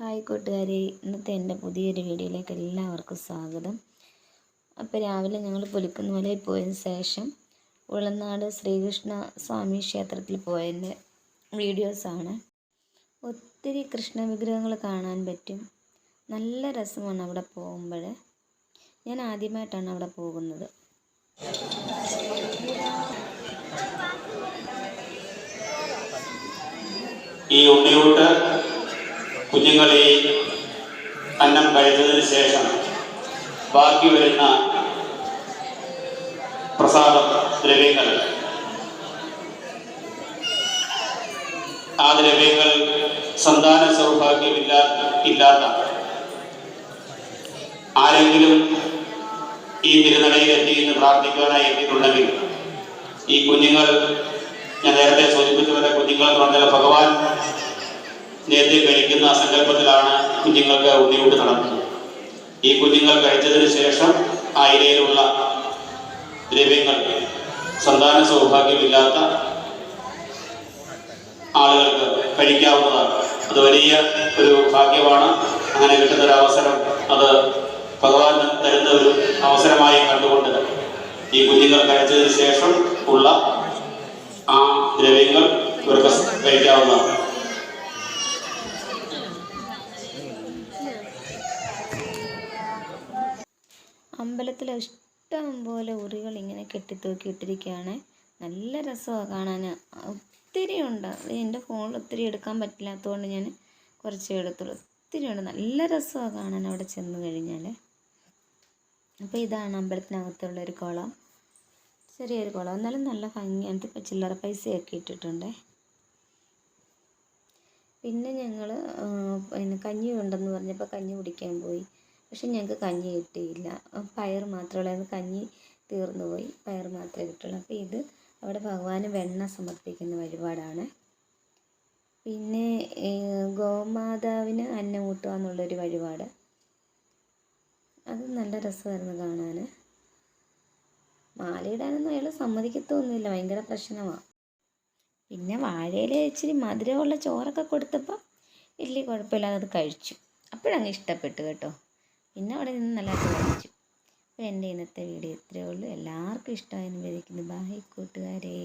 Hi കൂട്ടുകാരെ ഇന്നത്തെ എന്റെ പുതിയൊരു വീഡിയോയിലേക്ക് എല്ലാവർക്കും സ്വാഗതം. അപ്പോൾ രാവിലെ ഞങ്ങൾ പുലിക്കുന്നുമലയിൽ പോയതിന് ശേഷം ഉളനാട് ശ്രീകൃഷ്ണ സ്വാമി ക്ഷേത്രത്തിൽ പോയതിന്റെ വീഡിയോസാണ്. ഒത്തിരി കൃഷ്ണ വിഗ്രഹങ്ങൾ കാണാൻ പറ്റും. നല്ല രസമാണ് അവിടെ പോകുമ്പോൾ. ഞാൻ ആദ്യമായിട്ടാണ് അവിടെ പോകുന്നത്. ഈ ഉണ്ണിയൂട്ട് കുഞ്ഞുങ്ങൾ ഈ അന്നം കഴിച്ചതിന് ശേഷം ബാക്കി വരുന്ന പ്രസാദ ദ്രവ്യങ്ങൾ. ആ ദ്രവ്യങ്ങൾ സന്താന സൗഭാഗ്യമില്ല ഇല്ലാത്ത ആരെങ്കിലും ഈ തിരുനടയിൽ എത്തി എന്ന് പ്രാർത്ഥിക്കുവാനായി എത്തിയിട്ടുണ്ടെങ്കിൽ ഈ കുഞ്ഞുങ്ങൾ ഞാൻ നേരത്തെ സൂചിപ്പിച്ച പോലെ കുഞ്ഞുങ്ങൾ എന്ന് പറഞ്ഞാൽ ഭഗവാൻ നേരത്തെ കഴിക്കുന്ന സങ്കല്പത്തിലാണ് കുഞ്ഞുങ്ങൾക്ക് ഉണ്ണിയൂട്ട് നടക്കുന്നത്. ഈ കുഞ്ഞുങ്ങൾ കഴിച്ചതിന് ശേഷം ആ ഇലയിലുള്ള ദ്രവ്യങ്ങൾ സന്താന സൗഭാഗ്യമില്ലാത്ത ആളുകൾക്ക് കഴിക്കാവുന്നതാണ്. അത് വലിയ ഒരു ഭാഗ്യമാണ്. അങ്ങനെ കിട്ടുന്ന ഒരു അവസരം അത് ഭഗവാൻ തരുന്ന ഒരു അവസരമായി കണ്ടുകൊണ്ട് ഈ കുഞ്ഞുങ്ങൾ കഴിച്ചതിന് ശേഷം ഉള്ള ആ ദ്രവ്യങ്ങൾ ഇവർക്ക് കഴിക്കാവുന്നതാണ്. അമ്പലത്തിൽ ഇഷ്ടം പോലെ ഉറികൾ ഇങ്ങനെ കെട്ടിത്തൂക്കി ഇട്ടിരിക്കുകയാണ്. നല്ല രസമാണ് കാണാൻ. ഒത്തിരി ഉണ്ട്. എന്റെ ഫോണിൽ ഒത്തിരി എടുക്കാൻ പറ്റില്ലാത്തതുകൊണ്ട് ഞാൻ കുറച്ച് എടുത്തുള്ളൂ. ഒത്തിരി ഉണ്ട്. നല്ല രസമാണ് കാണാൻ അവിടെ ചെന്ന് കഴിഞ്ഞാൽ അപ്പോൾ ഇതാണ് അമ്പലത്തിനകത്തുള്ള ഒരു കുളം. ചെറിയൊരു കുളം. എന്നാലും നല്ല ഭംഗിയാണ് ഇപ്പോൾ ചില്ലറ പൈസയൊക്കെ ഇട്ടിട്ടുണ്ട്. പിന്നെ ഞങ്ങൾ പിന്നെ കഞ്ഞി ഉണ്ടെന്ന് പറഞ്ഞപ്പോൾ കഞ്ഞി കുടിക്കാൻ പോയി. പക്ഷെ ഞങ്ങൾക്ക് കഞ്ഞി കിട്ടിയില്ല. പയർ മാത്രമുള്ളായിരുന്നു കഞ്ഞി തീർന്നു പോയി പയർ മാത്രമേ കിട്ടുള്ളൂ. അപ്പോൾ ഇത് അവിടെ ഭഗവാന് വെണ്ണ സമർപ്പിക്കുന്ന വഴിപാടാണ്. പിന്നെ ഗോമാതാവിന് അന്നം കൂട്ടുക എന്നുള്ളൊരു വഴിപാട്. അത് നല്ല രസമായിരുന്നു കാണാൻ. മാലയിടാനൊന്നും അയാൾ സമ്മതിക്കത്തൊന്നുമില്ല. ഭയങ്കര പ്രശ്നമാണ്. പിന്നെ വാഴയിൽ ഇച്ചിരി മധുരമുള്ള ചോറൊക്കെ കൊടുത്തപ്പോൾ വലിയ കുഴപ്പമില്ലാതെ അത് കഴിച്ചു. അപ്പോഴങ്ങ് ഇഷ്ടപ്പെട്ടു കേട്ടോ. പിന്നെ അവിടെ നിന്ന് നല്ലതായിട്ട് കഴിച്ചു അപ്പോൾ എന്റെ ഇന്നത്തെ വീഡിയോ ഇത്രയേ ഉള്ളൂ. എല്ലാവർക്കും ഇഷ്ടമായി എന്ന് വിചാരിക്കുന്നു. ബായ് കൂട്ടുകാരെ.